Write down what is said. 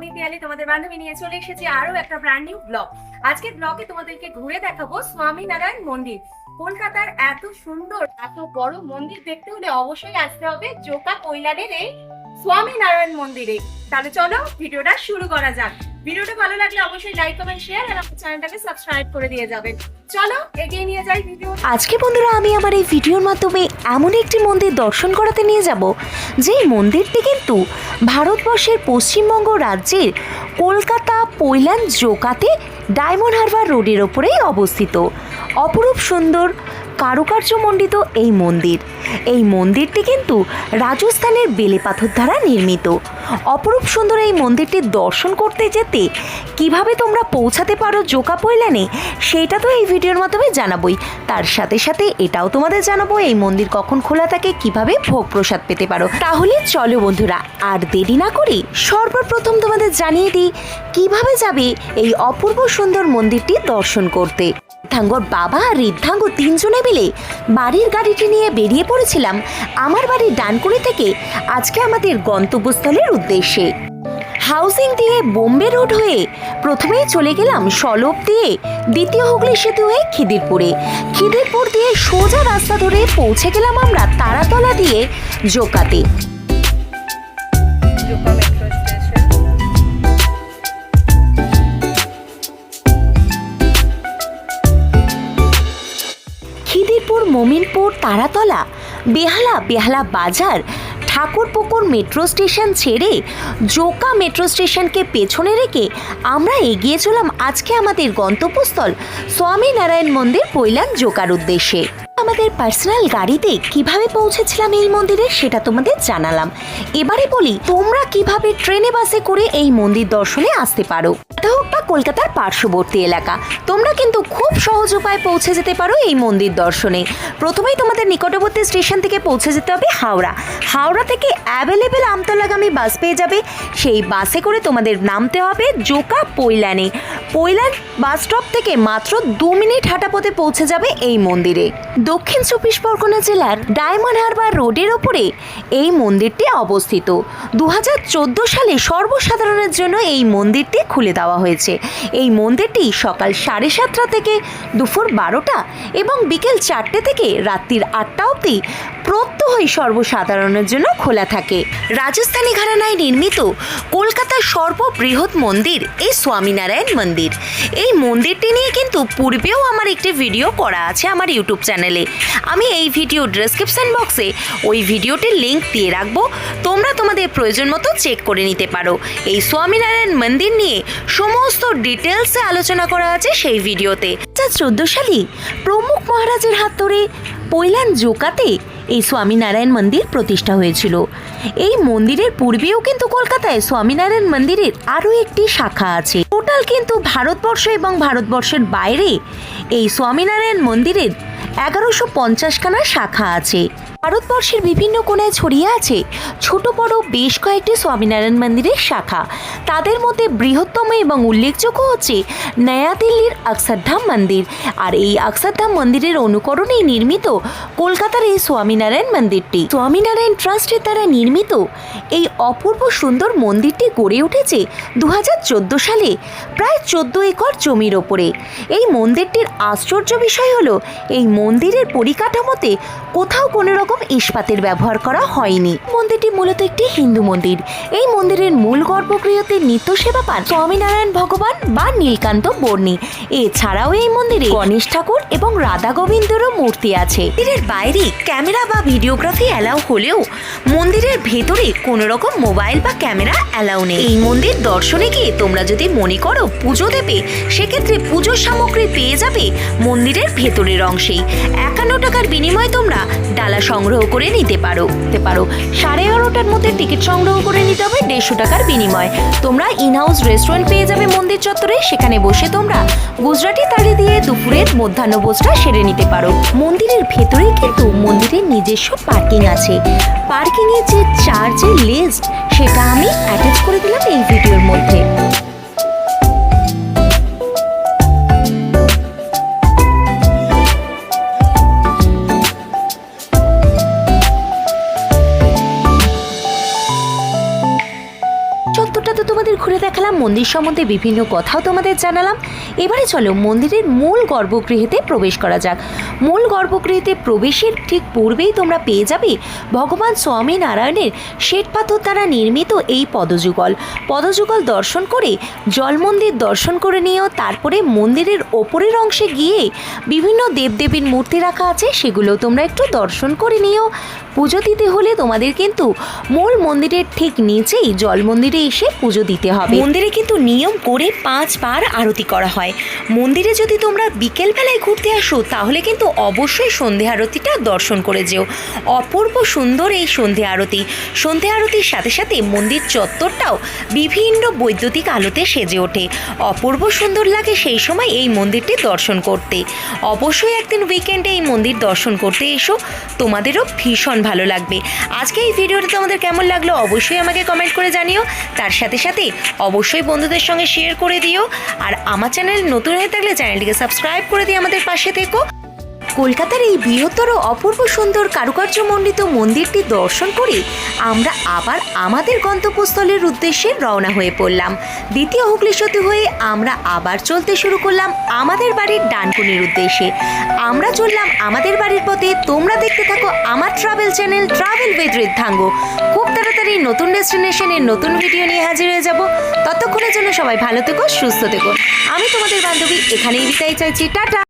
আমি পিয়ালি, তোমাদের বান্ধবী নিয়ে চলে এসেছি আরও একটা ব্র্যান্ড নিউ ব্লগ আজকে ব্লগে তোমাদেরকে ঘুরে দেখাবো স্বামীনারায়ণ মন্দির। কলকাতার এত সুন্দর, এত বড় মন্দির দেখতে হলে অবশ্যই আসতে হবে জোকা কৈলানের এই স্বামীনারায়ণ মন্দিরে। তাহলে চলো ভিডিওটা শুরু করা যাক। ভিডিওটা ভালো লাগলে অবশ্যই লাইক কমেন্ট শেয়ার আর আমার চ্যানেলটাকে সাবস্ক্রাইব করে দিয়ে যাবেন। চলো, এগিয়ে নিয়ে যাই ভিডিও আজকে বন্ধুরা আমি আমার এই ভিডিওর মাধ্যমে এমন একটি মন্দির দর্শন করাতে নিয়ে যাব, যেই মন্দিরটি কিন্তু ভারতবর্ষের পশ্চিমবঙ্গ রাজ্যের কলকাতা, পৈলান, জোকাতে, ডায়মন্ড হারবার রোডের ওপরেই অবস্থিত। অপরূপ সুন্দর কারুকার্যমণ্ডিত এই মন্দির। এই মন্দিরটি কিন্তু রাজস্থানের বেলে পাথর দ্বারা নির্মিত। অপরূপ সুন্দর এই মন্দিরটি দর্শন করতে যেতে কীভাবে তোমরা পৌঁছাতে পারো জোকা পৈলানে, সেটা তো এই ভিডিওর মাধ্যমে জানাবোই। তার সাথে সাথে এটাও তোমাদের জানাব এই মন্দির কখন খোলা থাকে, কীভাবে ভোগ প্রসাদ পেতে পারো। তাহলে চলো বন্ধুরা, আর দেরি না করে সর্বপ্রথম তোমাদের জানিয়ে দিই, কীভাবে যাবে এই অপূর্ব সুন্দর মন্দিরটি দর্শন করতে। ঋদ্ধাঙ্গর বাবা আর ঋদ্ধাঙ্গ তিনজনে মিলে বাড়ির গাড়িটি নিয়ে বেরিয়ে পড়েছিলাম আমার বাড়ির ডানকুনি থেকে, আজকে আমাদের গন্তব্যস্থলের উদ্দেশ্যে। হাউসিং দিয়ে বোম্বে রোড হয়ে প্রথমেই চলে গেলাম সলপ দিয়ে দ্বিতীয় হুগলি সেতু হয়ে খিদিরপুরে। খিদিরপুর দিয়ে সোজা রাস্তা ধরে পৌঁছে গেলাম আমরা তারাতলা দিয়ে জোকাতে। মমিনপুর তারাতলা বেহালা বেহালা বাজার ঠাকুরপুকুর মেট্রো স্টেশন ছেড়ে জোকা মেট্রো স্টেশনকে পেছনে রেখে আমরা এগিয়ে চলাম আজকে আমাদের গন্তব্যস্থল স্বামীনারায়ণ মন্দির পৈলান জোকার উদ্দেশ্যে। আমাদের পার্সোনাল গাড়িতে কীভাবে পৌঁছেছিলাম এই মন্দিরে সেটা তোমাদের জানালাম। এবারে বলি, তোমরা কীভাবে ট্রেনে বাসে করে এই মন্দির দর্শনে আসতে পারো? হোক বা কলকাতার পার্শ্ববর্তী এলাকা। তোমরা কিন্তু খুব সহজ উপায়ে পৌঁছে যেতে পারো এই মন্দির দর্শনে। প্রথমেই তোমাদের নিকটবর্তী স্টেশন থেকে পৌঁছে যেতে হবে হাওড়া। হাওড়া থেকে অ্যাভেলেবেল আমতলাগামী বাস পেয়ে যাবে। সেই বাসে করে তোমাদের নামতে হবে জোকা পৈলানে। পৈলান বাস স্টপ থেকে মাত্র দু মিনিট হাঁটা পথে পৌঁছে যাবে এই মন্দিরে। দক্ষিণ চব্বিশ পরগনা জেলার ডায়মন্ড হারবার রোডের ওপরে এই মন্দিরটি অবস্থিত। দু হাজার চোদ্দ সালে সর্বসাধারণের জন্য এই মন্দিরটি খুলে দেওয়া হয়েছে। এই মন্দিরটি সকাল সাড়ে সাতটা থেকে দুপুর বারোটা এবং বিকেল চারটে থেকে রাত্রির আটটা অবধি প্রত্যহই সর্বসাধারণের জন্য খোলা থাকে। রাজস্থানী ঘরানায় নির্মিত কলকাতার সর্ববৃহৎ মন্দির এই স্বামীনারায়ণ মন্দির। এই মন্দিরটি নিয়ে কিন্তু পূর্বেও আমার একটি ভিডিও করা আছে আমার ইউটিউব চ্যানেলে। আমি এই ভিডিও ডেসক্রিপশন বক্সে ওই ভিডিওটির লিঙ্ক দিয়ে রাখব। তোমরা তোমাদের প্রয়োজন মতো চেক করে নিতে পারো। এই স্বামীনারায়ণ মন্দির নিয়ে সমস্ত ডিটেলসে আলোচনা করা আছে সেই ভিডিওতে। যা চোদ্দ সালে প্রমুখ মহারাজের হাত ধরে পৈলান জোকাতে এই স্বামীনারায়ণ মন্দির প্রতিষ্ঠা হয়েছিল। এই মন্দিরের পূর্বেও কিন্তু কলকাতায় স্বামীনারায়ণ মন্দিরের আরও একটি শাখা আছে। টোটাল কিন্তু ভারতবর্ষ এবং ভারতবর্ষের বাইরে এই স্বামীনারায়ণ মন্দিরের এগারোশো পঞ্চাশখানা শাখা আছে। ভারতবর্ষের বিভিন্ন কোণায় ছড়িয়ে আছে ছোট বড় বেশ কয়েকটি স্বামীনারায়ণ মন্দিরের শাখা। তাদের মধ্যে বৃহত্তম এবং উল্লেখযোগ্য হচ্ছে নয়াদিল্লির অক্ষরধাম মন্দির। আর এই অক্ষরধাম মন্দিরের অনুকরণেই নির্মিত কলকাতার এই স্বামীনারায়ণ মন্দিরটি। স্বামীনারায়ণ ট্রাস্টের দ্বারা নির্মিত এই অপূর্ব সুন্দর মন্দিরটি গড়ে উঠেছে দু হাজার চোদ্দ সালে, প্রায় চোদ্দ একর জমির ওপরে। এই মন্দিরটির আশ্চর্য বিষয় হলো, এই মন্দিরের পরিকাঠামোতে কোথাও কোনো রকম ইস্পাতের ব্যবহার করা হয়নি। মন্দিরটি মূলত একটি হিন্দু মন্দির। এই মন্দিরের মূল গর্ভগৃহতে নিত্য সেবা পান স্বামীনারায়ণ ভগবান বা নীলকান্ত বর্ণী। এছাড়াও এই মন্দিরে গণেশ ঠাকুর এবং রাধা গোবিন্দেরও মূর্তি আছে। মন্দিরের বাইরে ক্যামেরা বা ভিডিওগ্রাফি অ্যালাউ হলেও মন্দিরের ভেতরে কোনো রকম মোবাইল বা ক্যামেরা অ্যালাউ নেই। এই মন্দির দর্শনে গিয়ে তোমরা যদি মনে করো পুজো দেবে, সেক্ষেত্রে পুজোর সামগ্রী পেয়ে যাবে মন্দিরের ভেতরের অংশেই। একান্ন টাকার বিনিময়ে তোমরা ডালা সংগ্রহ করে নিতে পারো। নিতে পারো। সাড়ে এগারোটার মধ্যে টিকিট সংগ্রহ করে নিতে হবে দেড়শো টাকার বিনিময়। তোমরা ইন হাউস রেস্টুরেন্ট পেয়ে যাবে মন্দির চত্বরে। সেখানে বসে তোমরা গুজরাটি তাড়ি দিয়ে দুপুরের মধ্যাহ্নভোজটা সেরে নিতে পারো। মন্দিরের ভেতরেই কিন্তু মন্দিরের নিজস্ব পার্কিং আছে। পার্কিংয়ের যে চার্জের লিস্ট সেটা আমি অ্যাটাচ করে দিলাম এই ভিডিওর মধ্যে। ঘুরে দেখা মন্দির সম্বন্ধে বিভিন্ন কথাও তোমাদের জানালাম। এবারে চলো মন্দিরের মূল গর্ভগৃহেতে প্রবেশ করা যাক। মূল গর্ভগৃহেতে প্রবেশের ঠিক পূর্বেই তোমরা পেয়ে যাবে ভগবান স্বামী নারায়ণের শ্বেতপাথর দ্বারা নির্মিত এই পদযুগল। পদযুগল দর্শন করে, জল মন্দির দর্শন করে নিয়েও তারপরে মন্দিরের ওপরের অংশে গিয়ে বিভিন্ন দেবদেবীর মূর্তি রাখা আছে, সেগুলো তোমরা একটু দর্শন করে নিও। পুজো দিতে হলে তোমাদের কিন্তু মূল মন্দিরের ঠিক নিচেই জল মন্দিরে এসে পুজো দিতে হবে। মন্দিরে কিন্তু নিয়ম করে পাঁচবার আরতি করা হয়। মন্দিরে যদি তোমরা বিকেলবেলায় ঘুরতে আসো, তাহলে কিন্তু অবশ্যই সন্ধে আরতিটা দর্শন করে যেও। অপূর্ব সুন্দর এই সন্ধে আরতি। সন্ধে আরতির সাথে সাথে মন্দির চত্বরটাও বিভিন্ন বৈদ্যুতিক আলোতে সেজে ওঠে। অপূর্ব সুন্দর লাগে সেই সময় এই মন্দিরটি দর্শন করতে। অবশ্যই একদিন উইকেন্ডে এই মন্দির দর্শন করতে এসো। তোমাদেরও ভীষণ ভালো লাগবে। আজকে এই ভিডিওটা তোমাদের কেমন লাগল অবশ্যই আমাকে কমেন্ট করে জানিও। তার সাথে সাথে অবশ্যই বন্ধুদের সঙ্গে শেয়ার করে দিও। আর আমার চ্যানেল নতুন হয়ে থাকলে চ্যানেলটিকে সাবস্ক্রাইব করে দিয়ে আমাদের পাশে থেকো। কলকাতার এই বৃহত্তর অপূর্ব সুন্দর কারুকার্যমণ্ডিত মন্দিরটি দর্শন করে আমরা আবার আমাদের গন্তব্যস্থলের উদ্দেশ্যে রওনা হয়ে পড়লাম। দ্বিতীয় হুগলি সেতু হয়ে আমরা আবার চলতে শুরু করলাম আমাদের বাড়ির ডানকুনির উদ্দেশ্যে। আমরা চললাম আমাদের বাড়ির পথে। তোমরা দেখতে থাকো আমার ট্রাভেল চ্যানেল ট্রাভেল উইথ খুব তাড়াতাড়ি নতুন ডেস্টিনেশনের নতুন ভিডিও নিয়ে হাজির হয়ে যাব। ততক্ষণের জন্য সবাই ভালো থেকো, সুস্থ থেকো। আমি তোমাদের বান্ধবী, এখানেই বিদায় চাইছি। টাটা!